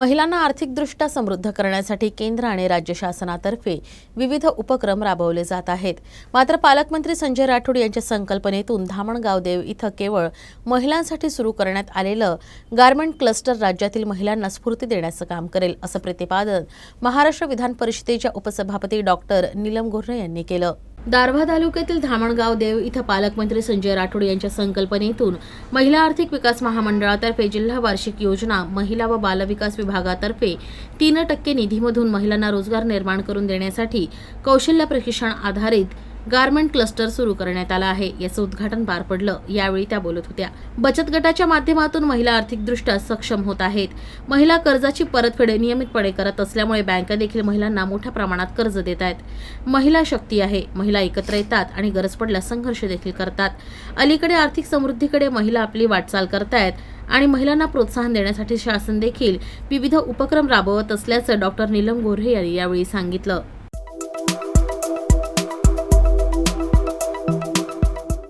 महिलांना आर्थिकदृष्ट्या समृद्ध करण्यासाठी केंद्र आणि राज्य शासनातर्फे विविध उपक्रम राबवले जात आहेत. मात्र पालकमंत्री संजय राठोड यांच्या संकल्पनेतून धामणगावदेव इथं केवळ महिलांसाठी सुरू करण्यात आलेलं गारमेंट क्लस्टर राज्यातील महिलांना स्फूर्ती देण्याचं काम करेल असं प्रतिपादन महाराष्ट्र विधान परिषदेच्या उपसभापती डॉक्टर नीलम गोऱ्हे यांनी केलं. दारव्हा तालुक्यातील धामणगाव देव इथं पालकमंत्री संजय राठोड यांच्या संकल्पनेतून महिला आर्थिक विकास महामंडळातर्फे जिल्हा वार्षिक योजना महिला व बालविकास विभागातर्फे तीन टक्के निधीमधून महिलांना रोजगार निर्माण करून देण्यासाठी कौशल्य प्रशिक्षण आधारित गारमेंट क्लस्टर सुरू करण्यात आला आहे. याचं उद्घाटन पार पडलं. यावेळी त्या बोलत होत्या. बचत गटाच्या माध्यमातून महिला आर्थिकदृष्ट्या सक्षम होत आहेत. महिला कर्जाची परतफेड नियमितपणे करत असल्यामुळे बँका देखील महिलांना मोठ्या प्रमाणात कर्ज देत आहेत. महिला शक्ती आहे. महिला एकत्र येतात आणि गरज पडल्यास संघर्ष देखील करतात. अलीकडे आर्थिक समृद्धीकडे महिला आपली वाटचाल करतायत आणि महिलांना प्रोत्साहन देण्यासाठी शासन देखील विविध उपक्रम राबवत असल्याचं डॉक्टर नीलम गोऱ्हे यांनी यावेळी सांगितलं.